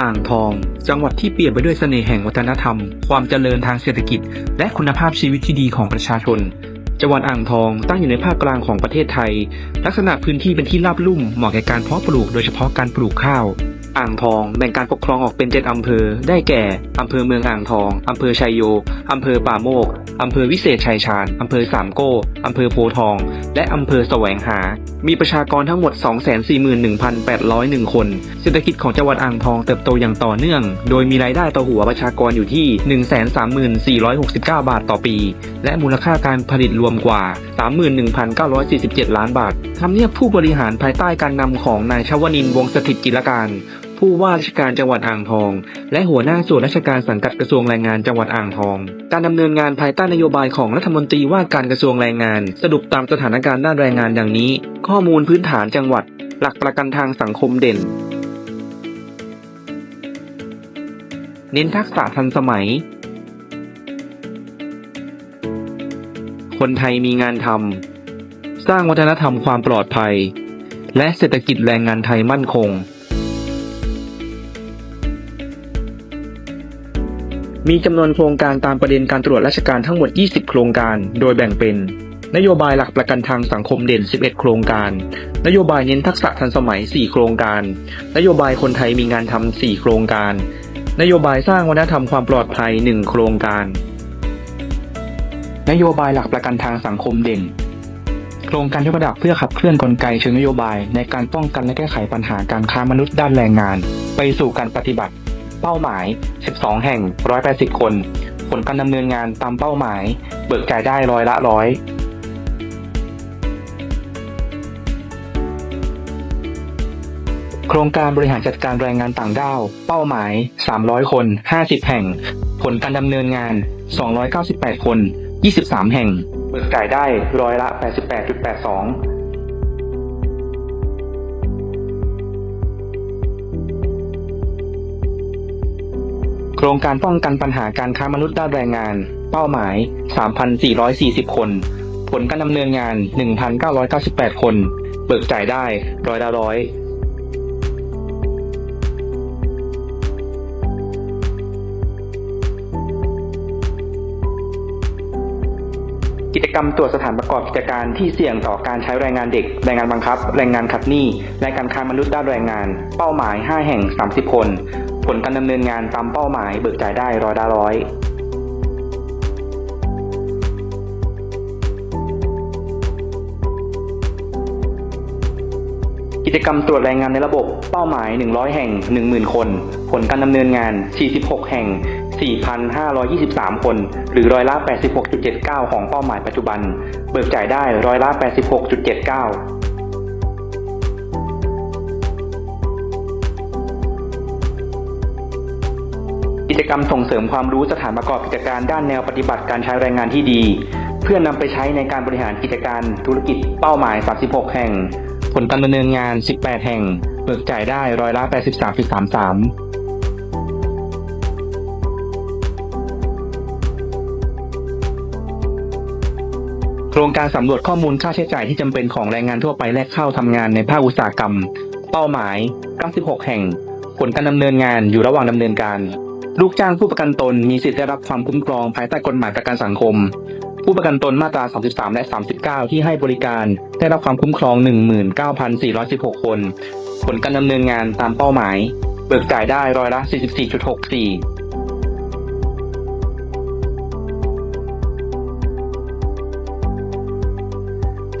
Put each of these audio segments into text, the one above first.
อ่างทอง จังหวัดที่เปลี่ยนไปด้วยเสน่ห์แห่งวัฒนธรรม ความเจริญทางเศรษฐกิจ และคุณภาพชีวิตที่ดีของประชาชน จังหวัดอ่างทองตั้งอยู่ในภาคกลางของประเทศไทย ลักษณะพื้นที่เป็นที่ราบลุ่มเหมาะแก่การเพาะปลูกโดยเฉพาะการปลูกข้าว อ่างทองแบ่งการปกครองออกเป็นเจ็ดอำเภอ ได้แก่ อำเภอเมืองอ่างทอง อำเภอชัยโย อำเภอป่าโมก อำเภอวิเศษชัยชาญ อำเภอสามโก้ อำเภอโพทอง และอำเภอแสวงหา มีประชากรทั้งหมด 241,801 คน เศรษฐกิจของจังหวัดอ่างทองเติบโตอย่างต่อเนื่อง โดยมีรายได้ต่อหัวประชากรอยู่ที่ 134,69 บาทต่อปี และมูลค่าการผลิตรวมกว่า 31,947 ล้านบาททำเนียบผู้บริหารภายใต้การนำของนายชวนินวงศ์สถิตกิจการ ผู้ว่าราชการจังหวัดอ่างทอง และหัวหน้าส่วนราชการสังกัดกระทรวงแรงงานจังหวัดอ่างทอง การดำเนินงานภายใต้นโยบายของรัฐมนตรีว่าการกระทรวงแรงงาน สรุปตามสถานการณ์ด้านแรงงานดังนี้ ข้อมูลพื้นฐานจังหวัด หลักประกันทางสังคมเด่น เน้นทักษะทันสมัย คนไทยมีงานทำสร้างวัฒนธรรมความปลอดภัย และเศรษฐกิจแรงงานไทยมั่นคง มีจำนวนโครงการตามประเด็นการตรวจราชการทั้งหมด 20 โครงการ โดยแบ่งเป็น นโยบายหลักประกันทางสังคมเด่น 11 โครงการ นโยบายเน้นทักษะทันสมัย 4 โครงการ นโยบายคนไทยมีงานทำ 4 โครงการ นโยบายสร้างวัฒนธรรมความปลอดภัย 1 โครงการ นโยบายหลักประกันทางสังคมเด่น โครงการยกระดับเพื่อขับเคลื่อนกลไกเชิงนโยบาย ในการป้องกันและแก้ไขปัญหาการค้ามนุษย์ด้านแรงงาน ไปสู่การปฏิบัติ เป้าหมาย 12 แห่ง 180 คน ผลการดำเนินงานตามเป้าหมาย เบิกจ่ายได้ร้อยละร้อยโครงการบริหารจัดการแรงงานต่างด้าว เป้าหมาย 300 คน 50 แห่ง ผลการดำเนินงาน 298 คน 23 แห่ง เบิกจ่ายได้ร้อยละ 88.82 โครงการป้องกันปัญหาการค้ามนุษย์ด้านแรงงาน เป้าหมาย 3,440 คน ผลการดำเนินงาน 1,998 คน เบิกจ่ายได้ร้อยละร้อยกิจกรรมตรวจสถานประกอบกิจการที่เสี่ยงต่อการใช้แรงงานเด็ก แรงงานบังคับ แรงงานขัดหนี้ และการค้ามนุษย์ด้านแรงงาน เป้าหมาย 5 แห่ง 30 คน ผลการดำเนินงานตามเป้าหมายเบิกจ่ายได้ร้อยละร้อยกิจกรรมตรวจแรงงานในระบบเป้าหมาย 100 แห่ง 10,000 คน ผลการดำเนินงาน 46 แห่ง 4,523 คน หรือร้อยละ 86.79 ของเป้าหมายปัจจุบัน เบิกจ่ายได้ร้อยละ 86.79 จกรรมส่งเสริมความรู้สถานประกอบกิจการด้านแนวปฏิบัติการใช้แรงงานที่ดี เพื่อนำไปใช้ในการบริหารกิจการธุรกิจเป้าหมาย 36 แห่ง ผลการดำเนินงาน 18 แห่งเบิกจ่ายได้ร้อยละ 83.33โครงการสำรวจข้อมูลค่าใช้จ่ายที่จำเป็นของแรงงานทั่วไปแลกเข้าทำงานในภาคอุตสาหกรรม เป้าหมาย 96 แห่ง ผลการดำเนินงานอยู่ระหว่างดำเนินการ ลูกจ้างผู้ประกันตนมีสิทธิ์ได้รับความคุ้มครองภายใต้กฎหมายประกันสังคม ผู้ประกันตนมาตรา 33 และ 39 ที่ให้บริการได้รับความคุ้มครอง 19,416 คน ผลการดำเนินงานตามเป้าหมาย เบิกจ่ายได้ร้อยละ 44.64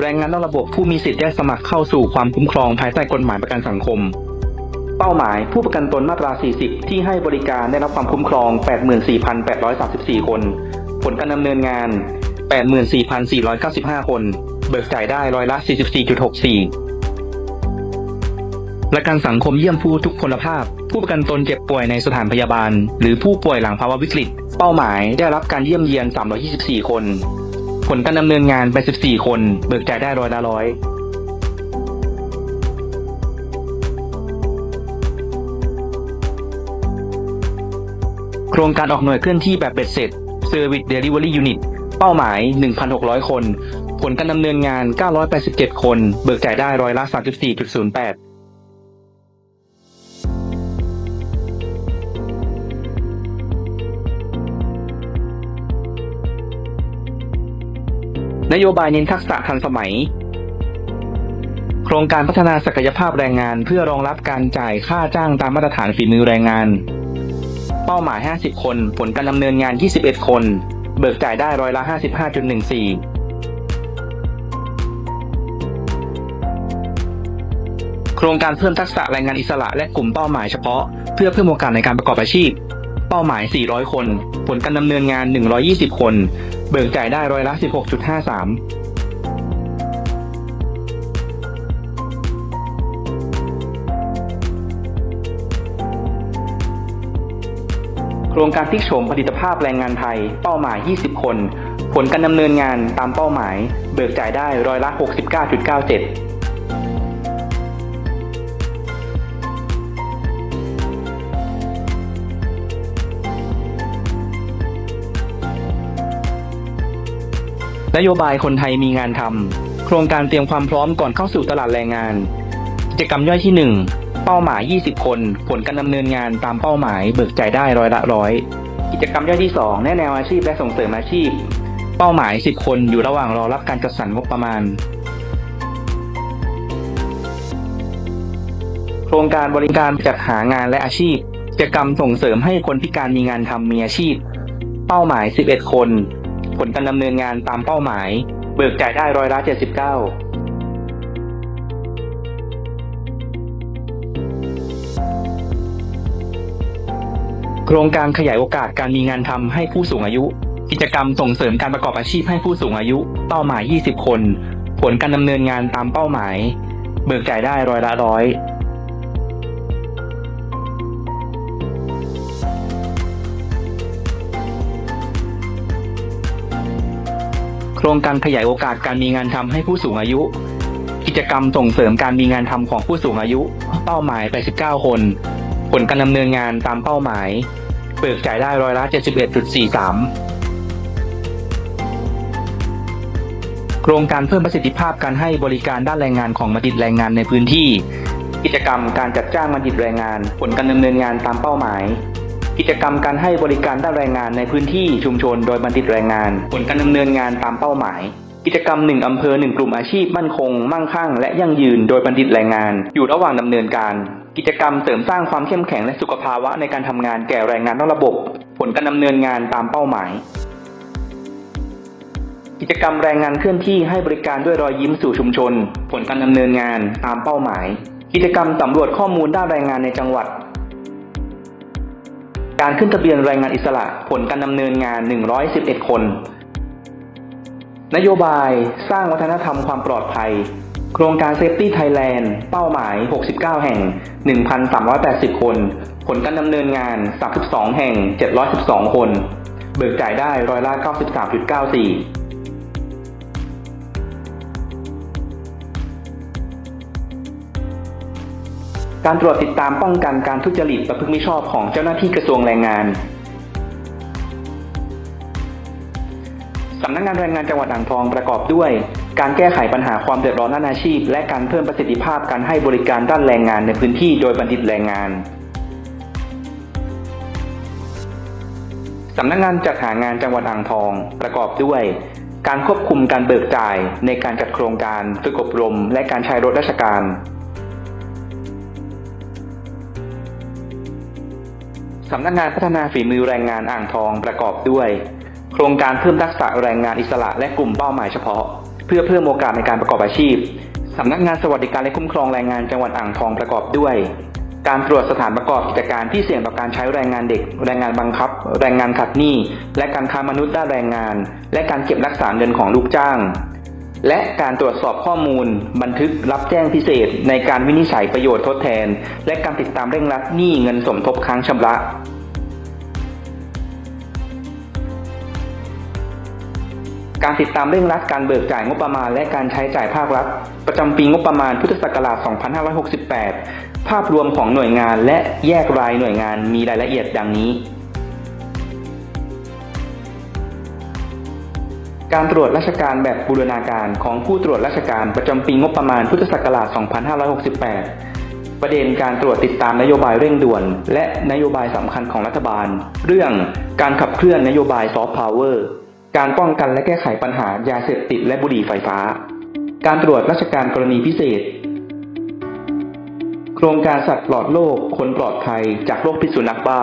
แรงงานนอกระบบผู้มีสิทธิ์ได้สมัครเข้าสู่ความคุ้มครองภายใต้กฎหมายประกันสังคม เป้าหมายผู้ประกันตนมาตรา 40 ที่ให้บริการได้รับความคุ้มครอง 84,834 คน ผลการดำเนินงาน 84,495 คน เบิกจ่ายได้ร้อยละ 44.64 ประกันสังคมเยี่ยมผู้ทุกพลภาพ ผู้ประกันตนเจ็บป่วยในสถานพยาบาล หรือผู้ป่วยหลังภาวะวิกฤต เป้าหมายได้รับการเยี่ยมเยียน 324 คน ผลการดำเนินงาน84คน เบิกจ่ายได้ร้อยละร้อย ครงการออกหน่วยเคลื่อนที่แบบเบ็ดเสร็จ Service Delivery Unit เป้าหมาย 1,600 คน ผลการดำเนินงาน 987 คน เบิกจ่ายได้ร้อยละ 34.08นโยบายเน้นทักษะทันสมัย โครงการพัฒนาศักยภาพแรงงานเพื่อรองรับการจ่ายค่าจ้างตามมาตรฐานฝีมือแรงงาน เป้าหมาย 50 คน ผลการดำเนินงาน 21 คน เบิกจ่ายได้ร้อยละ 55.14โครงการเพิ่มทักษะแรงงานอิสระและกลุ่มเป้าหมายเฉพาะ เพื่อเพิ่มโอกาสในการประกอบอาชีพ เป้าหมาย 400 คน ผลการดำเนินงาน 120 คน เบิกจ่ายได้ร้อยละ 16.53 โครงการพลิกโฉมผลิตภาพแรงงานไทย เป้าหมาย 20 คน ผลการดำเนินงานตามเป้าหมาย เบิกจ่ายได้ร้อยละ 69.97นโยบายคนไทยมีงานทำ โครงการเตรียมความพร้อมก่อนเข้าสู่ตลาดแรงงาน กิจกรรมย่อยที่ 1 เป้าหมาย 20 คน ผลการดำเนินงานตามเป้าหมายเบิกจ่ายได้ร้อยละร้อยกิจกรรมย่อยที่ 2 แนะแนวอาชีพและส่งเสริมอาชีพ เป้าหมาย 10 คนอยู่ระหว่างรอรับการจัดสรรงบประมาณ โครงการบริการจัดหางานและอาชีพ กิจกรรมส่งเสริมให้คนพิการมีงานทำมีอาชีพ เป้าหมาย 11 คน ผลการดำเนินงานตามเป้าหมาย เบิกจ่ายได้ร้อยละ 79 โครงการขยายโอกาสการมีงานทำให้ผู้สูงอายุ กิจกรรมส่งเสริมการประกอบอาชีพให้ผู้สูงอายุ เป้าหมาย 20 คน ผลการดำเนินงานตามเป้าหมาย เบิกจ่ายได้ร้อยละร้อยโครงการขยายโอกาสการมีงานทำให้ผู้สูงอายุ กิจกรรมส่งเสริมการมีงานทำของผู้สูงอายุ เป้าหมาย 89 คน ผลการดำเนินงานตามเป้าหมาย เบิกจ่ายได้ร้อยละ 71.43 โครงการเพิ่มประสิทธิภาพการให้บริการด้านแรงงานของบัณฑิตแรงงานในพื้นที่ กิจกรรมการจัดจ้างบัณฑิตแรงงาน ผลการดำเนินงานตามเป้าหมาย กิจกรรมการให้บริการด้านแรงงานในพื้นที่ชุมชนโดยบัณฑิตแรงงาน ผลการดำเนินงานตามเป้าหมาย กิจกรรมหนึ่งอำเภอหนึ่งกลุ่มอาชีพมั่นคง มั่งคั่ง และยั่งยืนโดยบัณฑิตแรงงาน อยู่ระหว่างดำเนินการ กิจกรรมเสริมสร้างความเข้มแข็งและสุขภาวะในการทำงานแก่แรงงานนอกระบบ ผลการดำเนินงานตามเป้าหมาย กิจกรรมแรงงานเคลื่อนที่ให้บริการด้วยรอยยิ้มสู่ชุมชน ผลการดำเนินงานตามเป้าหมาย กิจกรรมสำรวจข้อมูลด้านแรงงานในจังหวัด การขึ้นทะเบียนแรงงานอิสระ ผลการดำเนินงาน 111 คน นโยบายสร้างวัฒนธรรมความปลอดภัย โครงการ Safety Thailand เป้าหมาย 69 แห่ง 1,380 คน ผลการดำเนินงาน 32 แห่ง 712 คน เบิกจ่ายได้ร้อยละ 93.94การตรวจติดตามป้องกันการทุจริตประพฤติมิชอบของเจ้าหน้าที่กระทรวงแรงงาน สำนักงานแรงงานจังหวัดอ่างทองประกอบด้วย การแก้ไขปัญหาความเดือดร้อนด้านอาชีพ และการเพิ่มประสิทธิภาพการให้บริการด้านแรงงานในพื้นที่โดยบัณฑิตแรงงานสำนักงานจัดหางานจังหวัดอ่างทอง ประกอบด้วย การควบคุมการเบิกจ่ายในการจัดโครงการฝึกอบรม และการใช้รถราชการ สำนักงานพัฒนาฝีมือแรงงานอ่างทองประกอบด้วย โครงการเพิ่มทักษะแรงงานอิสระและกลุ่มเป้าหมายเฉพาะ เพื่อเพิ่มโอกาสในการประกอบอาชีพสำนักงานสวัสดิการและคุ้มครองแรงงานจังหวัดอ่างทองประกอบด้วย การตรวจสถานประกอบกิจการที่เสี่ยงต่อการใช้แรงงานเด็ก แรงงานบังคับ แรงงานขัดหนี้ และการค้ามนุษย์ด้านแรงงาน และการเก็บรักษาเงินของลูกจ้าง และการตรวจสอบข้อมูล บันทึกรับแจ้งพิเศษ ในการวินิจฉัยประโยชน์ทดแทน และการติดตามเร่งรัดหนี้เงินสมทบค้างชำระ การติดตามเร่งรัดการเบิกจ่ายงบประมาณและการใช้จ่ายภาครัฐ ประจำปีงบประมาณพุทธศักราช 2568 ภาพรวมของหน่วยงานและแยกรายหน่วยงานมีรายละเอียดดังนี้ การตรวจราชการแบบบูรณาการของผู้ตรวจราชการประจำปีงบประมาณพุทธศักราช 2568 ประเด็นการตรวจติดตามนโยบายเร่งด่วน และนโยบายสำคัญของรัฐบาล เรื่องการขับเคลื่อนนโยบายซอฟต์พาวเวอร์ การป้องกันและแก้ไขปัญหายาเสพติดและบุหรี่ไฟฟ้า การตรวจราชการกรณีพิเศษ โครงการสัตว์ปลอดโรคคนปลอดภัยจากโรคพิษสุนัขบ้า